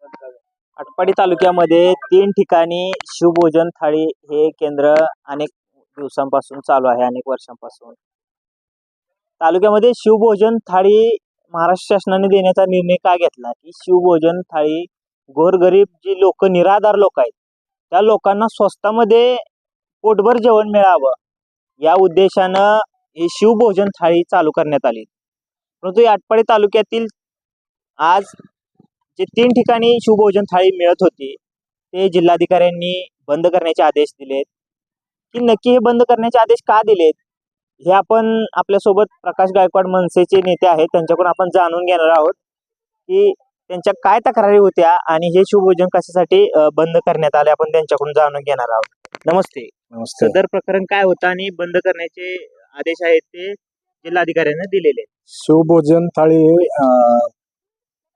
आटपाडी तालुक्यामध्ये तीन ठिकाणी शिवभोजन थाळी हे केंद्र अनेक दिवसांपासून चालू आहे अनेक वर्षांपासून. तालुक्यामध्ये शिवभोजन थाळी महाराष्ट्र शासनाने देण्याचा निर्णय का घेतला? की शिवभोजन थाळी गोरगरीब जी लोक निराधार लोक आहेत त्या लोकांना स्वस्तामध्ये पोटभर जेवण मिळावं या उद्देशानं ही शिवभोजन थाळी चालू करण्यात आली. परंतु या आटपाडी तालुक्यातील आज जे तीन ठिकाणी शिवभोजन थाळी मिळत होती ते जिल्हाधिकाऱ्यांनी बंद करण्याचे आदेश दिलेत. की नक्की हे बंद करण्याचे आदेश का दिलेत? हे आपण आपल्यासोबत प्रकाश गायकवाड मनसेचे नेते आहेत त्यांच्याकडून आपण जाणून घेणार आहोत की त्यांच्या काय तक्रारी होत्या आणि हे शिवभोजन कशासाठी बंद करण्यात आले आपण त्यांच्याकडून जाणून घेणार आहोत. नमस्ते. नमस्ते. सदर प्रकरण काय होतं आणि बंद करण्याचे आदेश आहेत ते जिल्हाधिकाऱ्यांना दिलेले आहेत. शिवभोजन थाळी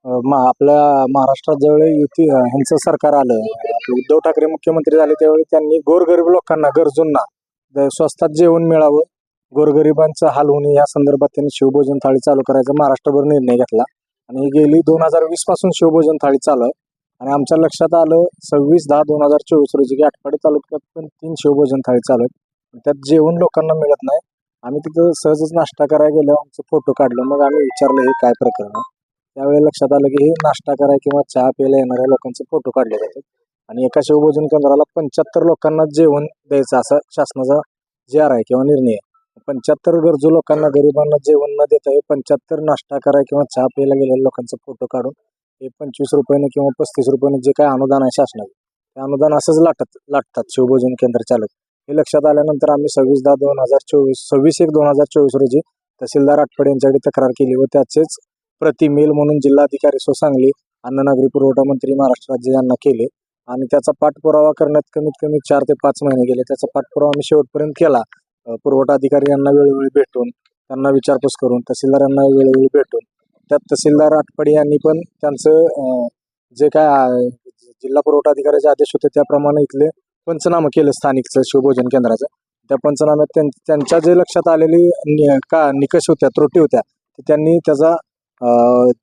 आपल्या महाराष्ट्रात ज्यावेळी युती ह्यांचं सरकार आलं उद्धव ठाकरे मुख्यमंत्री झाले त्यावेळी त्यांनी गोरगरीब लोकांना गरजूंना स्वस्तात जेवण मिळावं गोरगरिबांचं हाल होणे या संदर्भात त्यांनी शिवभोजन थाळी चालू करायचा महाराष्ट्रभर निर्णय घेतला. आणि गेली दोन हजार वीसपासून शिवभोजन थाळी चालू आहे. आणि आमच्या लक्षात आलं सव्वीस दहा दोन हजार चोवीस रोजी की आटपाडी तालुक्यात पण तीन शिवभोजन थाळी चालू आहेत. त्यात जेवण लोकांना मिळत नाही. आम्ही तिथं सहजच नाश्ता करायला गेलो आमचं फोटो काढलं मग आम्ही विचारलं हे काय प्रकरण आहे? त्यावेळी लक्षात आलं की हे नाश्ता कराय किंवा चहा प्यायला येणाऱ्या लोकांचे फोटो काढले जातात. आणि एका शिवभोजन केंद्राला पंच्याहत्तर लोकांना जेवण द्यायचं असा शासनाचा जे आर आहे किंवा निर्णय आहे. पंच्याहत्तर गरजू लोकांना गरिबांना जेवण न देता हे पंच्याहत्तर नाश्ता कराय किंवा चहा प्यायला गेलेल्या लोकांचा फोटो काढून हे पंचवीस रुपयाने किंवा पस्तीस रुपयाने जे काय अनुदान आहे शासनाचं ते अनुदान असंच लाटत लाटतात शिवभोजन केंद्र चालक. हे लक्षात आल्यानंतर आम्ही सव्वीस दहा दोन हजार चोवीस सव्वीस एक दोन हजार चोवीस रोजी तहसीलदार आटपडे यांच्याकडे तक्रार केली व त्याचेच प्रति मेल म्हणून जिल्हाधिकारी सो सांगली अन्न नागरी पुरवठा मंत्री महाराष्ट्र राज्य यांना केले. आणि त्याचा पाठपुरावा करण्यात कमीत कमी चार ते पाच महिने गेले. त्याचा पाठपुरावा आम्ही शेवटपर्यंत केला. पुरवठा अधिकारी यांना वेळोवेळी भेटून त्यांना विचारपूस करून तहसीलदारांना वेळोवेळी भेटून त्यात तहसीलदार आटपडे यांनी पण त्यांचं जे काय जिल्हा पुरवठा अधिकाऱ्याचे आदेश होते त्याप्रमाणे इथले पंचनामा केलं स्थानिकचं शिवभोजन केंद्राचं. त्या पंचनाम्यात त्यां- त्यांच्या जे लक्षात आलेली नि- का निकष होत्या त्रुटी होत्या ते त्यांनी त्याचा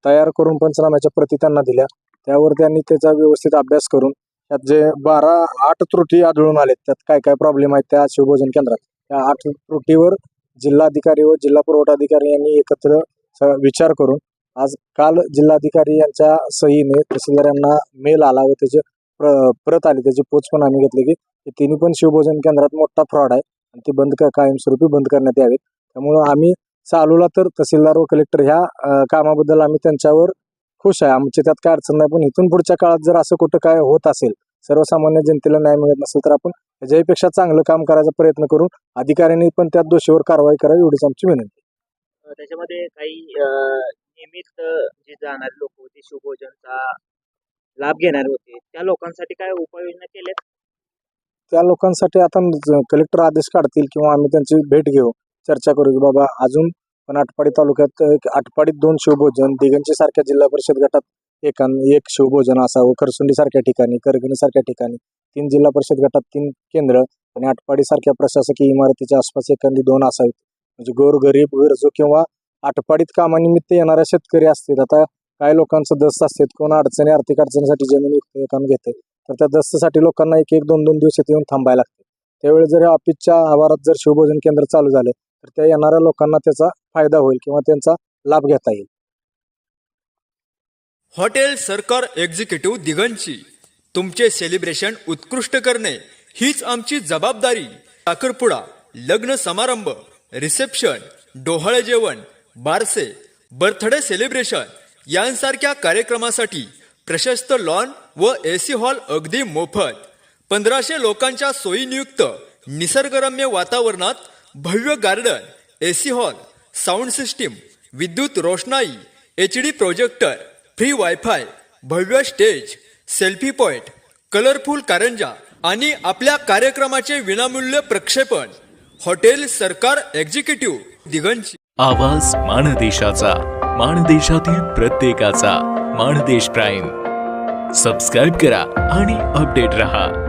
तयार करून पंचनाम्याच्या प्रती त्यांना दिल्या. त्यावर त्यांनी त्याचा व्यवस्थित अभ्यास करून त्यात जे बारा आठ त्रुटी आढळून आलेत त्यात काय काय प्रॉब्लेम आहेत त्या शिवभोजन केंद्रात. त्या आठ त्रुटीवर जिल्हाधिकारी व जिल्हा पुरवठा अधिकारी यांनी एकत्र स- विचार करून आज काल जिल्हाधिकारी यांच्या सहीने तहसीलदार यांना मेल आला व त्याचे प्र प्रत आली. त्याची पोच पण आम्ही घेतली की हे तिन्ही पण शिवभोजन केंद्रात मोठा फ्रॉड आहे आणि ते बंद कायमस्वरूपी बंद करण्यात यावेत. त्यामुळं आम्ही चालूला तर तहसीलदार व कलेक्टर ह्या कामाबद्दल आम्ही त्यांच्यावर खुश आहे. आमची त्यात काय अडचण नाही. पण इथून पुढच्या काळात जर असं कुठं काय होत असेल सर्वसामान्य जनतेला न्याय मिळत नसेल तर आपण त्याच्यापेक्षा चांगलं काम करायचा प्रयत्न करून अधिकाऱ्यांनी पण त्यात दोषीवर कारवाई करावी एवढीच आमची विनंती. त्याच्यामध्ये काही नियमित जे जाणारे लोक होते शिवभोजनचा लाभ घेणारे होते त्या लोकांसाठी काय उपाययोजना केल्यात? त्या लोकांसाठी आता कलेक्टर आदेश काढतील किंवा आम्ही त्यांची भेट घेऊ चर्चा करू की बाबा अजून पण आटपाडी तालुक्यात आटपाडीत दोन शिवभोजन दिगंजी सारख्या जिल्हा परिषद गटात एकान एक शिवभोजन असावं खरसुंडी सारख्या ठिकाणी करगणी सारख्या ठिकाणी. तीन जिल्हा परिषद गटात तीन केंद्र आणि आटपाडी सारख्या प्रशासकीय इमारतीच्या आसपास एखादी दोन असावीत. म्हणजे गोर गरीब गरजू किंवा आटपाडीत कामानिमित्त येणाऱ्या शेतकरी असतील. आता काही लोकांचं दस्त असतात. कोण अडचणी आर्थिक अडचणीसाठी जमीन विकते घेते तर त्या दस्तसाठी लोकांना एक एक दोन दोन दिवसात येऊन थांबायला लागते. त्यावेळी जर ऑफिसच्या आवारात जर शिवभोजन केंद्र चालू झालं तर त्या येणाऱ्या लोकांना त्याचा फायदा होईल किंवा त्यांचा लाभ घेता येईल. हॉटेल सरकार एक्झिक्युटिव्ह दिगंची तुमचे सेलिब्रेशन उत्कृष्ट करणे हीच आमची जबाबदारी. साखरपुडा लग्न समारंभ रिसेप्शन डोहाळे जेवण बारसे बर्थडे सेलिब्रेशन यांसारख्या कार्यक्रमासाठी प्रशस्त लॉन व ए सी हॉल अगदी मोफत. पंधराशे लोकांच्या सोयीनियुक्त निसर्गरम्य वातावरणात भव्य garden AC hall sound system विद्युत रोषणाई H D projector free wifi भव्य स्टेज सेल्फी पॉइंट कलरफुल कारंजा आणि आपल्या कार्यक्रमाचे विनामूल्य प्रक्षेपण. हॉटेल सरकार एक्झिक्युटिव्ह दिगंची आवाज माणदेशाचा माणदेशातील प्रत्येकाचा माणदेश प्राईम. सबस्क्राईब करा आणि अपडेट रहा.